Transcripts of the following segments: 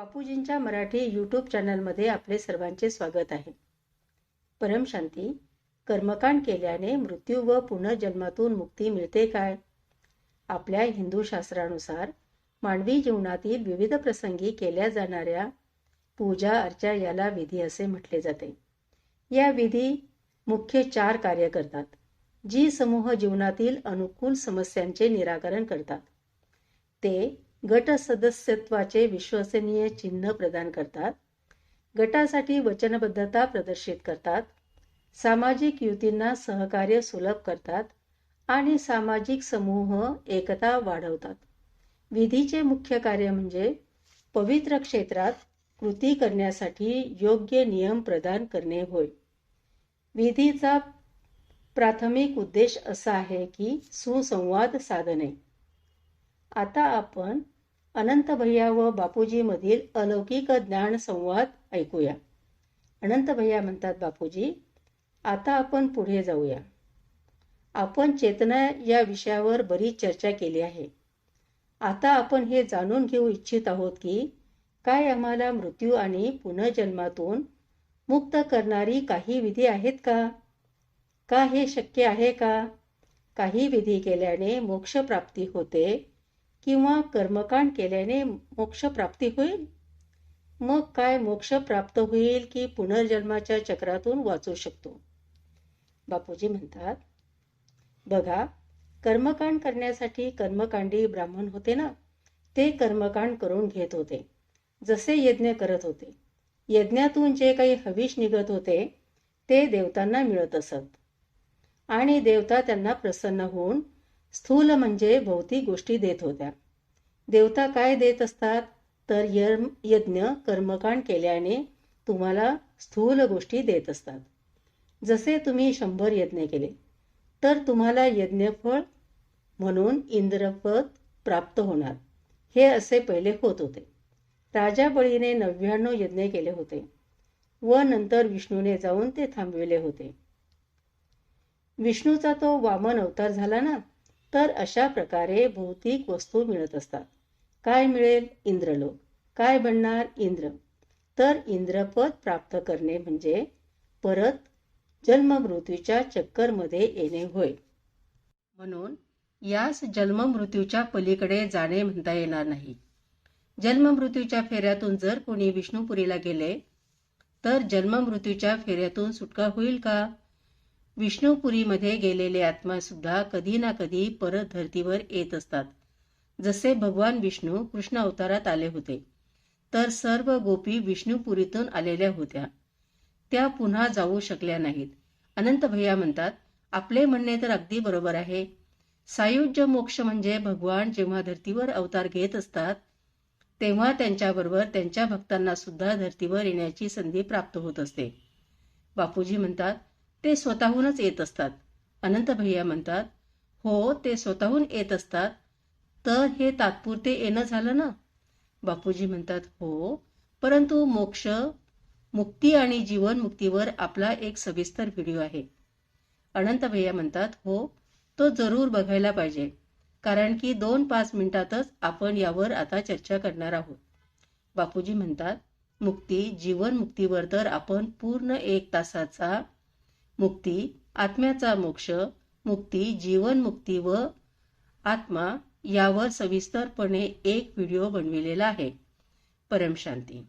बापूजींच्या मराठी यूट्यूब चॅनलमध्ये आपले सर्वांचे स्वागत आहे. परमशांती कर्मकांड केल्याने मृत्यू व पुनर्जन्मातून मुक्ती मिळते काय? आपल्या हिंदू शास्त्रानुसार मानवी जीवनातील विविध प्रसंगी केल्या जाणाऱ्या पूजा अर्चा याला विधी असे म्हटले जाते. या विधी मुख्य चार कार्य करतात जी समूह जीवनातील अनुकूल समस्यांचे निराकरण करतात. ते गट सदस्यत्वाचे विश्वसनीय चिन्ह प्रदान करतात. गटासाठी वचनबद्धता प्रदर्शित करतात. सामाजिक युतींना सहकार्य सुलभ करतात आणि सामाजिक समूह एकता वाढवतात. विधीचे मुख्य कार्य म्हणजे पवित्र क्षेत्रात कृती करण्यासाठी योग्य नियम प्रदान करणे होय. विधीचा प्राथमिक उद्देश असा आहे की सुसंवाद साधणे. आता आपण अनंत भैया व बापूजीमधील अलौकिक ज्ञान संवाद ऐकूया. अनंत भैया म्हणतात बापूजी आता आपण पुढे जाऊया. आपण चेतना या विषयावर बरीच चर्चा केली आहे. आता आपण हे जाणून घेऊ इच्छित आहोत की काय आम्हाला मृत्यू आणि पुनर्जन्मातून मुक्त करणारी काही विधी आहेत का? का हे शक्य आहे का? काही विधी केल्याने मोक्षप्राप्ती होते किंवा कर्मकांड केल्याने मोक्षप्राप्ती होईल? मग काय मोक्ष प्राप्त होईल की पुनर्जन्माच्या चक्रातून वाचू शकतो? बापूजी म्हणतात बघा कर्मकांड करण्यासाठी कर्मकांडी ब्राह्मण होते ना? ते कर्मकांड करून घेत होते जसे यज्ञ करत होते. यज्ञातून जे काही हविष निघत होते ते देवतांना मिळत असत. आणि देवता त्यांना प्रसन्न होऊन स्थूल म्हणजे भौतिक गोष्टी देत होत्या. देवता काय देत असतात? तर यज्ञ कर्मकांड केल्याने तुम्हाला स्थूल गोष्टी देत असतात. जसे तुम्ही शंभर यज्ञ केले तर तुम्हाला यज्ञफळ म्हणून इंद्रपद प्राप्त होणार. हे असे पहिले होत होते. राजा बळीने नव्याण्णव यज्ञ केले होते व नंतर विष्णूने जाऊन ते थांबविले होते. विष्णूचा तो वामन अवतार झाला ना? तर अशा प्रकारे भौतिक वस्तू मिळत असतात. काय मिळेल? इंद्रलोक. काय बनणार? इंद्र. तर इंद्रपद प्राप्त करणे म्हणजे परत जन्ममृत्यूच्या चक्करमध्ये येणे होय. म्हणून यास जन्ममृत्यूच्या पलीकडे जाणे म्हणता येणार नाही. जन्ममृत्यूच्या फेऱ्यातून जर कोणी विष्णुपुरीला गेले तर जन्ममृत्यूच्या फेऱ्यातून सुटका होईल का? विष्णुपुरीमध्ये गेलेले आत्मा सुद्धा कधी ना कधी परत धर्तीवर येत असतात. जसे भगवान विष्णू कृष्ण अवतारात आले होते तर सर्व गोपी विष्णुपुरीतून आलेल्या होत्या. त्या पुन्हा जाऊ शकल्या नाहीत. अनंत भैया म्हणतात आपले म्हणणे तर अगदी बरोबर आहे. सायुज्य मोक्ष म्हणजे भगवान जेव्हा धर्तीवर अवतार घेत असतात तेव्हा त्यांच्याबरोबर त्यांच्या भक्तांना सुद्धा धर्तीवर येण्याची संधी प्राप्त होत असते. बापूजी म्हणतात ते स्वतःहूनच येत असतात. अनंत भैया म्हणतात हो ते स्वतःहून येत असतात. तर हे तात्पुरते येणं झालं ना? बापूजी म्हणतात हो परंतु मोक्ष मुक्ती आणि जीवन मुक्तीवर आपला एक सविस्तर व्हिडिओ आहे. अनंत भैया म्हणतात हो तो जरूर बघायला पाहिजे कारण की दोन पाच मिनिटातच आपण यावर आता चर्चा करणार आहोत. बापूजी म्हणतात मुक्ती जीवन मुक्तीवर तर आपण पूर्ण एक तासाचा मुक्ती आत्म्याचा मोक्ष मुक्ती जीवनमुक्ती व आत्मा यावर सविस्तरपणे एक व्हिडिओ बनविलेला आहे. परमशांती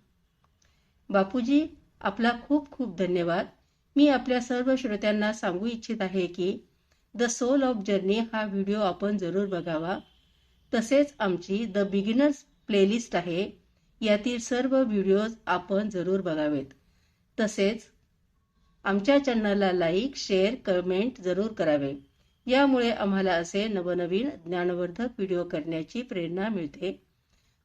बापूजी आपला खूप खूप धन्यवाद. मी आपल्या सर्व श्रोत्यांना सांगू इच्छित आहे की द सोल ऑफ जर्नी हा व्हिडिओ आपण जरूर बघावा. तसेच आमची द बिगिनर्स प्लेलिस्ट आहे. यातील सर्व व्हिडिओज आपण जरूर बघावेत. तसेच आमच्या चॅनलला लाईक शेअर कमेंट जरूर करावे. यामुळे आम्हाला असे नवनवीन ज्ञानवर्धक व्हिडिओ करण्याची प्रेरणा मिळते.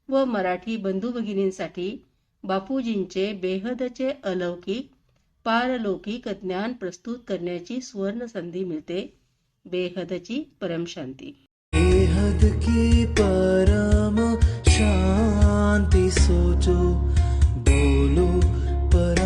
व मराठी बंधू भगिनींसाठी बापूजींचे बेहदचे अलौकिक पारलौकिक ज्ञान प्रस्तुत करण्याची सुवर्ण संधी मिळते. बेहदची परमशांती. बेहद की परम शांती सोचो बोलो परम